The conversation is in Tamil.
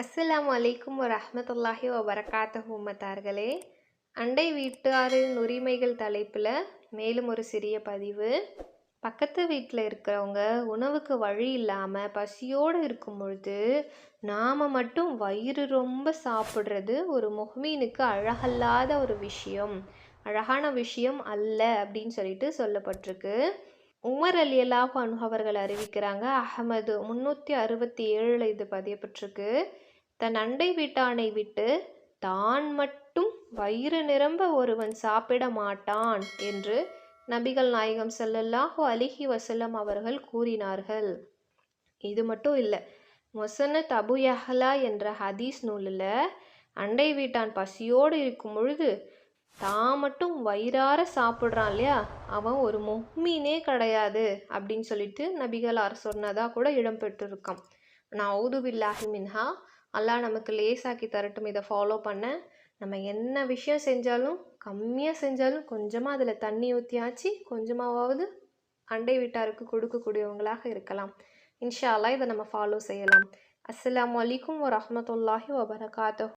அஸ்ஸலாமு அலைக்கும் வரஹ்மத்துல்லாஹி வபரகாத்துஹு ஹூமத்தார்களே அண்டை வீட்டாரின் உரிமைகள் தலைப்பில் மேலும் ஒரு சிறிய பதிவு. பக்கத்து வீட்டில் இருக்கிறவங்க உணவுக்கு வழி இல்லாமல் பசியோடு இருக்கும் பொழுது நாம் மட்டும் வயிறு ரொம்ப சாப்பிட்றது ஒரு முஹ்மீனுக்கு அழகல்லாத ஒரு விஷயம். அழகான விஷயம் அல்ல அப்படின்னு சொல்லிட்டு சொல்லப்பட்டிருக்கு. உமர் அலி அல்லாஹ் அவர்கள் அறிவிக்கிறாங்க அகமது முந்நூற்றி அறுபத்தி ஏழில் இது பதியப்பட்டிருக்கு. தன் அண்டை வீட்டானை விட்டு தான் மட்டும் வயிறு நிரம்ப ஒருவன் சாப்பிட மாட்டான் என்று நபிகள் நாயகம் செல்லல்லாஹு அலிஹி வசல்லம் அவர்கள் கூறினார்கள். இது மட்டும் இல்லை மொசனத் அபு யஹ்லா என்ற ஹதீஸ் நூலில் அண்டை வீட்டான் பசியோடு இருக்கும் பொழுது தான் மட்டும் வயிறார சாப்பிட்றான் இல்லையா? அவன் ஒரு முஹ்மீனே கிடையாது அப்படின்னு சொல்லிட்டு நபிகளார் சொன்னதாக கூட இடம்பெற்றிருக்கான் நான் அவுது பில்லாஹி மின்ஹா அல்லாஹ் நமக்கு லேசாக்கி தரட்டும். இதை ஃபாலோ பண்ண நம்ம என்ன விஷயம் செஞ்சாலும் கம்மியாக செஞ்சாலும் கொஞ்சமாக அதில் தண்ணி ஊற்றியாச்சு கொஞ்சமாவது அண்டை வீட்டாருக்கு கொடுக்கக்கூடியவங்களாக இருக்கலாம். இன்ஷா அல்லா இதை நம்ம ஃபாலோ செய்யலாம். அஸ்ஸலாமு அலைக்கும் வரஹ்மத்துல்லாஹி வபரகாத்தோ